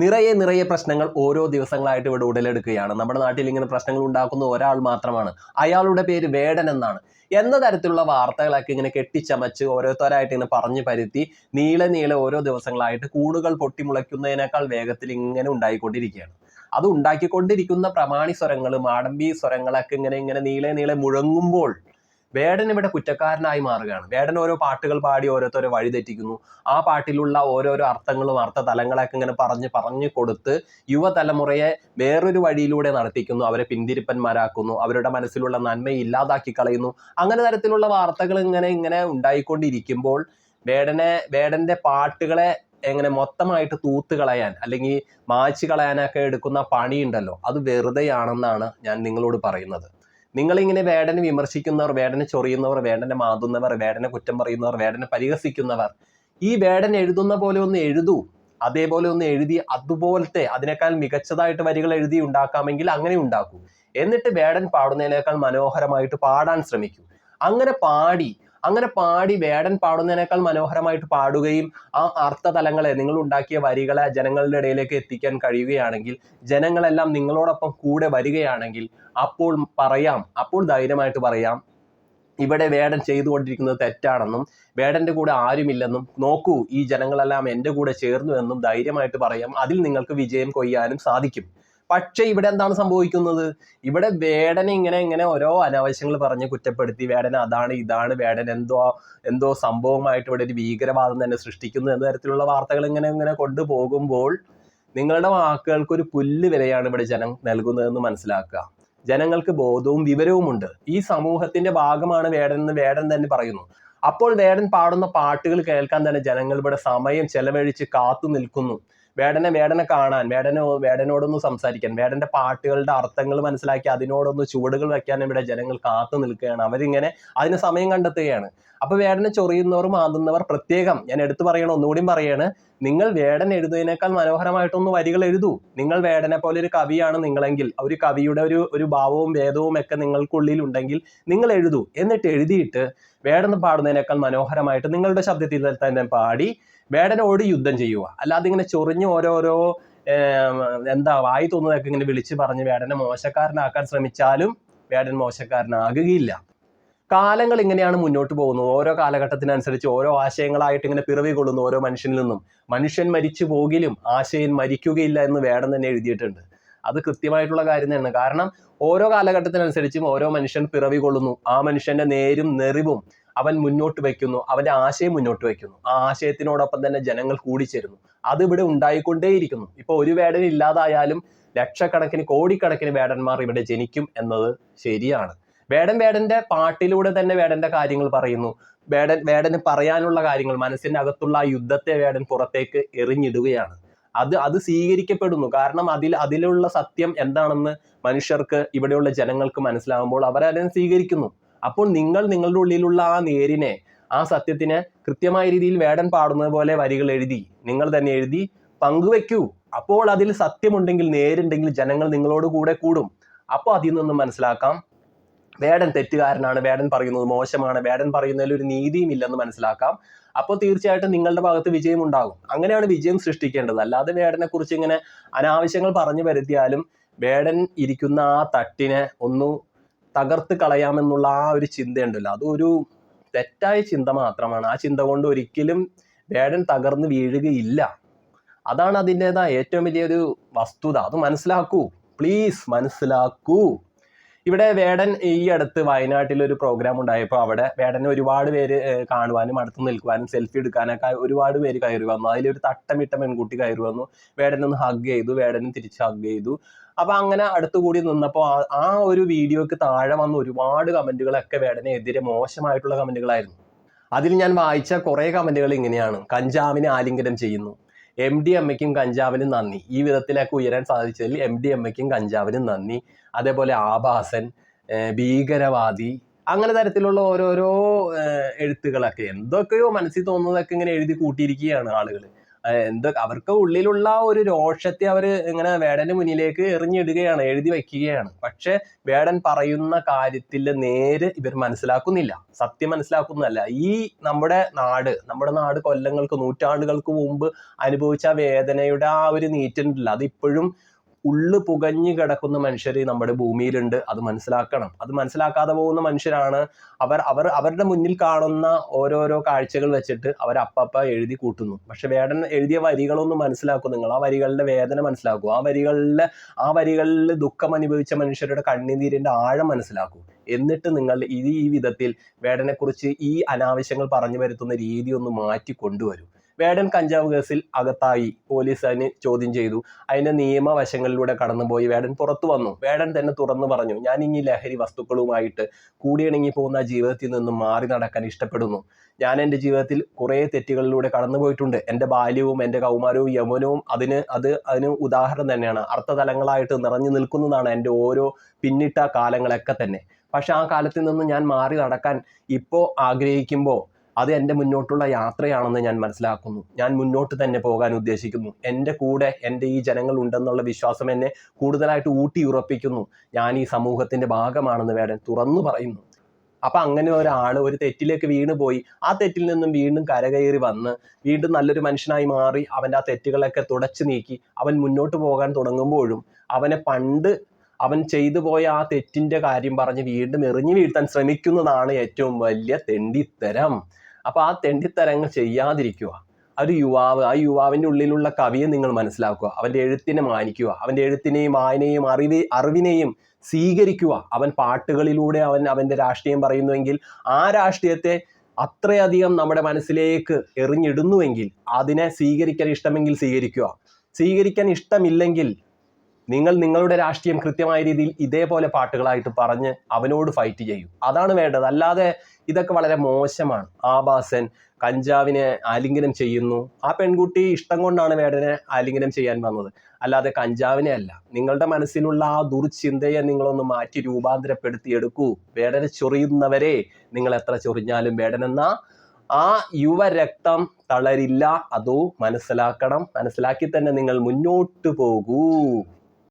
നിറയെ നിറയെ പ്രശ്നങ്ങൾ ഓരോ ദിവസങ്ങളായിട്ട് ഇവിടെ ഉടലെടുക്കുകയാണ്. നമ്മുടെ നാട്ടിൽ ഇങ്ങനെ പ്രശ്നങ്ങൾ ഉണ്ടാക്കുന്ന ഒരാൾ മാത്രമാണ്. അയാളുടെ പേര് വേടൻ എന്നാണ്. എന്ന തരത്തിലുള്ള വാർത്തകളൊക്കെ ഇങ്ങനെ കെട്ടിച്ചമച്ച് ഓരോരുത്തരായിട്ട് ഇങ്ങനെ പറഞ്ഞു പരുത്തി നീളെ നീളെ ഓരോ ദിവസങ്ങളായിട്ട് കൂടുകൾ പൊട്ടിമുളയ്ക്കുന്നതിനേക്കാൾ വേഗത്തിൽ ഇങ്ങനെ ഉണ്ടായിക്കൊണ്ടിരിക്കുകയാണ്. അത് ഉണ്ടാക്കിക്കൊണ്ടിരിക്കുന്ന പ്രമാണി സ്വരങ്ങളും ആഡംബി സ്വരങ്ങളൊക്കെ ഇങ്ങനെ ഇങ്ങനെ നീളെ നീളെ മുഴങ്ങുമ്പോൾ വേടൻ ഇവിടെ കുറ്റക്കാരനായി മാറുകയാണ്. വേടൻ ഓരോ പാട്ടുകൾ പാടി ഓരോരുത്തരെ വഴിതെറ്റിക്കുന്നു. ആ പാട്ടിലുള്ള ഓരോരോ അർത്ഥങ്ങളും അർത്ഥ തലങ്ങളൊക്കെ ഇങ്ങനെ പറഞ്ഞ് പറഞ്ഞു കൊടുത്ത് യുവതലമുറയെ വേറൊരു വഴിയിലൂടെ നടത്തിക്കുന്നു. അവരെ പിന്തിരിപ്പന്മാരാക്കുന്നു. അവരുടെ മനസ്സിലുള്ള നന്മ ഇല്ലാതാക്കി കളയുന്നു. അങ്ങനെ തരത്തിലുള്ള വാർത്തകൾ ഇങ്ങനെ ഇങ്ങനെ ഉണ്ടായിക്കൊണ്ടിരിക്കുമ്പോൾ വേടനെ വേടന്റെ പാട്ടുകളെ എങ്ങനെ മൊത്തമായിട്ട് തൂത്ത് കളയാൻ അല്ലെങ്കിൽ മായ്ച്ചു കളയാനൊക്കെ എടുക്കുന്ന പണിയുണ്ടല്ലോ. അത് വെറുതെയാണെന്നാണ് ഞാൻ നിങ്ങളോട് പറയുന്നത്. നിങ്ങളിങ്ങനെ വേടനെ വിമർശിക്കുന്നവർ വേടനെ ചൊറിയുന്നവർ വേടനെ മാതുന്നവർ വേടനെ കുറ്റം പറയുന്നവർ വേടനെ പരിഹസിക്കുന്നവർ ഈ വേടൻ എഴുതുന്ന പോലെ ഒന്ന് എഴുതൂ. അതേപോലെ ഒന്ന് എഴുതി അതുപോലത്തെ അതിനേക്കാൾ മികച്ചതായിട്ട് വരികൾ എഴുതി ഉണ്ടാക്കാമെങ്കിൽ അങ്ങനെ ഉണ്ടാക്കൂ. എന്നിട്ട് വേടൻ പാടുന്നതിനേക്കാൾ മനോഹരമായിട്ട് പാടാൻ ശ്രമിക്കൂ. അങ്ങനെ പാടി അങ്ങനെ പാടി വേടൻ പാടുന്നതിനേക്കാൾ മനോഹരമായിട്ട് പാടുകയും ആ അർത്ഥതലങ്ങളെ നിങ്ങൾ ഉണ്ടാക്കിയ വരികളെ ജനങ്ങളുടെ ഇടയിലേക്ക് എത്തിക്കാൻ കഴിയുകയാണെങ്കിൽ ജനങ്ങളെല്ലാം നിങ്ങളോടൊപ്പം കൂടെ വരികയാണെങ്കിൽ അപ്പോൾ പറയാം അപ്പോൾ ധൈര്യമായിട്ട് പറയാം ഇവിടെ വേടൻ ചെയ്തുകൊണ്ടിരിക്കുന്നത് തെറ്റാണെന്നും വേടന്റെ കൂടെ ആരുമില്ലെന്നും നോക്കൂ ഈ ജനങ്ങളെല്ലാം എന്റെ കൂടെ ചേർന്നു എന്നും ധൈര്യമായിട്ട് പറയാം അതിൽ നിങ്ങൾക്ക് വിജയം കൊയ്യാനും സാധിക്കും. പക്ഷേ ഇവിടെ എന്താണ് സംഭവിക്കുന്നത്? ഇവിടെ വേടനെ ഇങ്ങനെ ഇങ്ങനെ ഓരോ അനാവശ്യങ്ങൾ പറഞ്ഞ് കുറ്റപ്പെടുത്തി വേടൻ അതാണ് ഇതാണ് വേടൻ എന്തോ എന്തോ സംഭവമായിട്ട് ഇവിടെ ഒരു ഭീകരവാദം തന്നെ സൃഷ്ടിക്കുന്നു എന്ന തരത്തിലുള്ള വാർത്തകൾ ഇങ്ങനെ ഇങ്ങനെ കൊണ്ടുപോകുമ്പോൾ നിങ്ങളുടെ വാക്കുകൾക്ക് ഒരു പുല്ല് വിലയാണ് ഇവിടെ ജനം നൽകുന്നതെന്ന് മനസ്സിലാക്കുക. ജനങ്ങൾക്ക് ബോധവും വിവരവുമുണ്ട് ഈ സമൂഹത്തിന്റെ ഭാഗമാണ് വേടൻ എന്ന് വേടൻ തന്നെ പറയുന്നു. അപ്പോൾ വേടൻ പാടുന്ന പാട്ടുകൾ കേൾക്കാൻ തന്നെ ജനങ്ങൾ ഇവിടെ സമയം ചെലവഴിച്ച് കാത്തു നിൽക്കുന്നു. വേടനെ വേടനെ കാണാൻ വേടനെ വേടനോടൊന്ന് സംസാരിക്കാൻ വേടന്റെ പാട്ടുകളുടെ അർത്ഥങ്ങൾ മനസ്സിലാക്കി അതിനോടൊന്ന് ചുവടുകൾ വെക്കാൻ ഇവിടെ ജനങ്ങൾ കാത്തു നിൽക്കുകയാണ്. അവരിങ്ങനെ അതിന് സമയം കണ്ടെത്തുകയാണ്. അപ്പൊ വേടനെ ചൊറിയുന്നവർ മാന്തുന്നവർ പ്രത്യേകം ഞാൻ എടുത്തു പറയണം ഒന്നുകൂടിയും പറയാണ് നിങ്ങൾ വേടൻ എഴുതുന്നതിനേക്കാൾ മനോഹരമായിട്ടൊന്ന് വരികൾ എഴുതൂ. നിങ്ങൾ വേടനെ പോലെ ഒരു കവിയാണ് നിങ്ങളെങ്കിൽ ഒരു കവിയുടെ ഒരു ഒരു ഭാവവും ഭേദവും ഒക്കെ നിങ്ങൾക്കുള്ളിൽ ഉണ്ടെങ്കിൽ നിങ്ങൾ എഴുതൂ. എന്നിട്ട് എഴുതിയിട്ട് വേടന്ന് പാടുന്നതിനേക്കാൾ മനോഹരമായിട്ട് നിങ്ങളുടെ ശബ്ദത്തിൽ തന്നെ പാടി വേടനോട് യുദ്ധം ചെയ്യുക അല്ലാതെ ഇങ്ങനെ ചൊറിഞ്ഞ് ഓരോരോ എന്താ വായി തോന്നുന്നതൊക്കെ ഇങ്ങനെ വിളിച്ച് പറഞ്ഞ് വേടനെ മോശക്കാരനാക്കാൻ ശ്രമിച്ചാലും വേടൻ മോശക്കാരനാകുകയില്ല. കാലങ്ങൾ ഇങ്ങനെയാണ് മുന്നോട്ട് പോകുന്നത്. ഓരോ കാലഘട്ടത്തിനനുസരിച്ച് ഓരോ ആശയങ്ങളായിട്ട് ഇങ്ങനെ പിറവി കൊള്ളുന്നു ഓരോ മനുഷ്യനിൽ നിന്നും. മനുഷ്യൻ മരിച്ചു പോകിലും ആശയൻ മരിക്കുകയില്ല എന്ന് വേടൻ തന്നെ എഴുതിയിട്ടുണ്ട്. അത് കൃത്യമായിട്ടുള്ള കാര്യം തന്നെയാണ്. കാരണം ഓരോ കാലഘട്ടത്തിനനുസരിച്ചും ഓരോ മനുഷ്യൻ പിറവി കൊള്ളുന്നു. ആ മനുഷ്യന്റെ നേരും നെറിവും അവൻ മുന്നോട്ട് വയ്ക്കുന്നു. അവന്റെ ആശയം മുന്നോട്ട് വയ്ക്കുന്നു. ആ ആശയത്തിനോടൊപ്പം തന്നെ ജനങ്ങൾ കൂടിച്ചേരുന്നു. അത് ഇവിടെ ഉണ്ടായിക്കൊണ്ടേയിരിക്കുന്നു. ഇപ്പൊ ഒരു വേടൻ ഇല്ലാതായാലും ലക്ഷക്കണക്കിന് കോടിക്കണക്കിന് വേടന്മാർ ഇവിടെ ജനിക്കും എന്നത് ശരിയാണ്. വേടൻ വേടന്റെ പാട്ടിലൂടെ തന്നെ വേടന്റെ കാര്യങ്ങൾ പറയുന്നു. വേടൻ വേടന് പറയാനുള്ള കാര്യങ്ങൾ മനസ്സിന്റെ അകത്തുള്ള ആ യുദ്ധത്തെ വേടൻ പുറത്തേക്ക് എറിഞ്ഞിടുകയാണ്. അത് അത് സ്വീകരിക്കപ്പെടുന്നു. കാരണം അതിൽ അതിലുള്ള സത്യം എന്താണെന്ന് മനുഷ്യർക്ക് ഇവിടെയുള്ള ജനങ്ങൾക്ക് മനസ്സിലാകുമ്പോൾ അവർ അതിനെ സ്വീകരിക്കുന്നു. അപ്പോൾ നിങ്ങൾ നിങ്ങളുടെ ഉള്ളിലുള്ള ആ നേരിനെ ആ സത്യത്തിനെ കൃത്യമായ രീതിയിൽ വേടൻ പാടുന്നത് പോലെ വരികൾ എഴുതി നിങ്ങൾ തന്നെ എഴുതി പങ്കുവെക്കൂ. അപ്പോൾ അതിൽ സത്യമുണ്ടെങ്കിൽ നേരുണ്ടെങ്കിൽ ജനങ്ങൾ നിങ്ങളോട് കൂടെ കൂടും. അപ്പോൾ അതിൽ നിന്നും മനസ്സിലാക്കാം വേടൻ തെറ്റുകാരനാണ് വേടൻ പറയുന്നത് മോശമാണ് വേടൻ പറയുന്നതിൽ ഒരു നീതിയും ഇല്ലെന്ന് മനസ്സിലാക്കാം. അപ്പോൾ തീർച്ചയായിട്ടും നിങ്ങളുടെ ഭാഗത്ത് വിജയം ഉണ്ടാകും. അങ്ങനെയാണ് വിജയം സൃഷ്ടിക്കേണ്ടത്. അല്ലാതെ വേടനെ കുറിച്ച് ഇങ്ങനെ അനാവശ്യങ്ങൾ പറഞ്ഞു വരുത്തിയാലും വേടൻ ഇരിക്കുന്ന ആ തട്ടിനെ ഒന്ന് തകർത്ത് കളയാമെന്നുള്ള ആ ഒരു ചിന്തയുണ്ടല്ലോ. അതൊരു തെറ്റായ ചിന്ത മാത്രമാണ്. ആ ചിന്ത കൊണ്ട് ഒരിക്കലും വേടൻ തകർന്ന് വീഴുകയില്ല. അതാണ് അതിന്റെതായ ഏറ്റവും വലിയൊരു വസ്തുത. അത് മനസ്സിലാക്കൂ. പ്ലീസ് മനസ്സിലാക്കൂ. ഇവിടെ വേടൻ ഈ അടുത്ത് വയനാട്ടിൽ ഒരു പ്രോഗ്രാം ഉണ്ടായപ്പോൾ അവിടെ വേടനെ ഒരുപാട് പേര് കാണുവാനും അടുത്ത് നിൽക്കുവാനും സെൽഫി എടുക്കാനൊക്കെ ഒരുപാട് പേര് കയറി വന്നു. അതിലൊരു തട്ടമിട്ട പെൺകുട്ടി കയറി വന്നു. വേടനൊന്ന് ഹഗ് ചെയ്തു വേടനും തിരിച്ച് ഹഗ് ചെയ്തു. അപ്പൊ അങ്ങനെ അടുത്തുകൂടി നിന്നപ്പോൾ ആ- ഒരു വീഡിയോക്ക് താഴെ വന്ന ഒരുപാട് കമന്റുകളൊക്കെ വേടനെതിരെ മോശമായിട്ടുള്ള കമന്റുകളായിരുന്നു. അതിൽ ഞാൻ വായിച്ച കുറേ കമന്റുകൾ ഇങ്ങനെയാണ്. കഞ്ചാവിനെ ആലിംഗനം ചെയ്യുന്നു. എം ഡി അമ്മയ്ക്കും കഞ്ചാവിനും നന്ദി. ഈ വിധത്തിലേക്ക് ഉയരാൻ സാധിച്ചതിൽ എം ഡി അമ്മയ്ക്കും കഞ്ചാവിനും നന്ദി. അതേപോലെ ആഭാസൻ ഭീകരവാദി അങ്ങനെ തരത്തിലുള്ള ഓരോരോ എഴുത്തുകളൊക്കെ. എന്തൊക്കെയോ മനസ്സിൽ തോന്നുന്നതൊക്കെ ഇങ്ങനെ എഴുതി കൂട്ടിയിരിക്കുകയാണ് ആളുകൾ എന്ത് അവർക്ക് ഉള്ളിലുള്ള ഒരു രോഷത്തെ അവർ ഇങ്ങനെ വേടന്റെ മുന്നിലേക്ക് എറിഞ്ഞിടുകയാണ് എഴുതി വയ്ക്കുകയാണ്. പക്ഷെ വേടൻ പറയുന്ന കാര്യത്തിൽ നേര് ഇവർ മനസ്സിലാക്കുന്നില്ല. സത്യം മനസ്സിലാക്കുന്നതല്ല. ഈ നമ്മുടെ നാട് നമ്മുടെ നാട് കൊല്ലങ്ങൾക്ക് നൂറ്റാണ്ടുകൾക്ക് മുമ്പ് അനുഭവിച്ച വേദനയുടെ ആ ഒരു നീറ്റുണ്ടല്ലോ അത് ഇപ്പോഴും ഉള്ളു പുകഞ്ഞു കിടക്കുന്ന മനുഷ്യർ നമ്മുടെ ഭൂമിയിലുണ്ട്. അത് മനസ്സിലാക്കണം. അത് മനസ്സിലാക്കാതെ പോകുന്ന മനുഷ്യരാണ്. അവർ അവർ അവരുടെ മുന്നിൽ കാണുന്ന ഓരോരോ കാഴ്ചകൾ വെച്ചിട്ട് അവർ അപ്പപ്പ എഴുതി കൂട്ടുന്നു. പക്ഷെ വേടൻ എഴുതിയ വരികളൊന്നും മനസ്സിലാക്കും നിങ്ങൾ. ആ വരികളുടെ വേദന മനസ്സിലാക്കും. ആ വരികളിലെ ആ വരികളിൽ ദുഃഖം അനുഭവിച്ച മനുഷ്യരുടെ കണ്ണുനീരിന്റെ ആഴം മനസ്സിലാക്കും. എന്നിട്ട് നിങ്ങൾ ഈ ഈ വിധത്തിൽ വേടനെക്കുറിച്ച് ഈ അനാവശ്യങ്ങൾ പറഞ്ഞു വരുത്തുന്ന രീതി ഒന്ന് മാറ്റി കൊണ്ടുവരൂ. വേടൻ കഞ്ചാവ് കേസിൽ അകത്തായി പോലീസ് അതിന് ചോദ്യം ചെയ്തു. അതിന്റെ നിയമവശങ്ങളിലൂടെ കടന്നുപോയി വേടൻ പുറത്തു വന്നു. വേടൻ തന്നെ തുറന്നു പറഞ്ഞു ഞാൻ ഇനി ലഹരി വസ്തുക്കളുമായിട്ട് കൂടിയിണങ്ങി പോകുന്ന ജീവിതത്തിൽ നിന്നും മാറി നടക്കാൻ ഇഷ്ടപ്പെടുന്നു. ഞാൻ എന്റെ ജീവിതത്തിൽ കുറേ തെറ്റുകളിലൂടെ കടന്നുപോയിട്ടുണ്ട് എന്റെ ബാല്യവും എന്റെ കൗമാരവും യമനവും അതിന് അത് അതിന് ഉദാഹരണം തന്നെയാണ്. അർത്ഥതലങ്ങളായിട്ട് നിറഞ്ഞു നിൽക്കുന്നതാണ് എന്റെ ഓരോ പിന്നിട്ട കാലങ്ങളൊക്കെ തന്നെ. പക്ഷെ ആ കാലത്തിൽ നിന്ന് ഞാൻ മാറി നടക്കാൻ ഇപ്പോൾ ആഗ്രഹിക്കുമ്പോൾ അത് എന്റെ മുന്നോട്ടുള്ള യാത്രയാണെന്ന് ഞാൻ മനസ്സിലാക്കുന്നു. ഞാൻ മുന്നോട്ട് തന്നെ പോകാൻ ഉദ്ദേശിക്കുന്നു. എന്റെ കൂടെ എന്റെ ഈ ജനങ്ങൾ ഉണ്ടെന്നുള്ള വിശ്വാസം എന്നെ കൂടുതലായിട്ട് ഊട്ടി ഉറപ്പിക്കുന്നു. ഞാൻ ഈ സമൂഹത്തിന്റെ ഭാഗമാണെന്ന് വേടൻ തുറന്നു പറയുന്നു. അപ്പൊ അങ്ങനെ ഒരാൾ ഒരു തെറ്റിലേക്ക് വീണ് പോയി. ആ തെറ്റിൽ നിന്നും വീണ്ടും കരകയറി വന്ന് വീണ്ടും നല്ലൊരു മനുഷ്യനായി മാറി. അവന്റെ ആ തെറ്റുകളൊക്കെ തുടച്ചു നീക്കി. അവൻ മുന്നോട്ട് പോകാൻ തുടങ്ങുമ്പോഴും അവനെ പണ്ട് അവൻ ചെയ്തു പോയ ആ തെറ്റിന്റെ കാര്യം പറഞ്ഞ് വീണ്ടും എറിഞ്ഞു വീഴ്ത്താൻ ശ്രമിക്കുന്നതാണ് ഏറ്റവും വലിയ തെണ്ടിത്തരം. അപ്പൊ ആ തെണ്ടിത്തരങ്ങൾ ചെയ്യാതിരിക്കുക. ഒരു യുവാവ് ആ യുവാവിന്റെ ഉള്ളിലുള്ള കവിയെ നിങ്ങൾ മനസ്സിലാക്കുക. അവന്റെ എഴുത്തിനെ മാനിക്കുക. അവന്റെ എഴുത്തിനെയും വായനയും അറിവ് അറിവിനെയും സ്വീകരിക്കുക. അവൻ പാട്ടുകളിലൂടെ അവൻ അവന്റെ രാഷ്ട്രീയം പറയുന്നുവെങ്കിൽ ആ രാഷ്ട്രീയത്തെ അത്രയധികം നമ്മുടെ മനസ്സിലേക്ക് എറിഞ്ഞിടുന്നുവെങ്കിൽ അതിനെ സ്വീകരിക്കാൻ ഇഷ്ടമെങ്കിൽ സ്വീകരിക്കുക. സ്വീകരിക്കാൻ ഇഷ്ടമില്ലെങ്കിൽ നിങ്ങൾ നിങ്ങളുടെ രാഷ്ട്രീയം കൃത്യമായ രീതിയിൽ ഇതേപോലെ പാട്ടുകളായിട്ട് പറഞ്ഞ് അവനോട് ഫൈറ്റ് ചെയ്യൂ. അതാണ് വേണ്ടത്. അല്ലാതെ ഇതൊക്കെ വളരെ മോശമാണ്. ആഭാസൻ കഞ്ചാവിനെ ആലിംഗനം ചെയ്യുന്നു. ആ പെൺകുട്ടി ഇഷ്ടം കൊണ്ടാണ് മേഡനെ ആലിംഗനം ചെയ്യാൻ വന്നത്. അല്ലാതെ കഞ്ചാവിനെ അല്ല. നിങ്ങളുടെ മനസ്സിലുള്ള ആ ദുർചിന്തയെ നിങ്ങളൊന്ന് മാറ്റി രൂപാന്തരപ്പെടുത്തി എടുക്കൂ. വേടനെ ചൊറിയുന്നവരെ നിങ്ങൾ എത്ര ചൊറിഞ്ഞാലും വേടനെന്ന ആ യുവരക്തം തളരില്ല. അതോ മനസ്സിലാക്കണം. മനസ്സിലാക്കി തന്നെ നിങ്ങൾ മുന്നോട്ട് പോകൂ.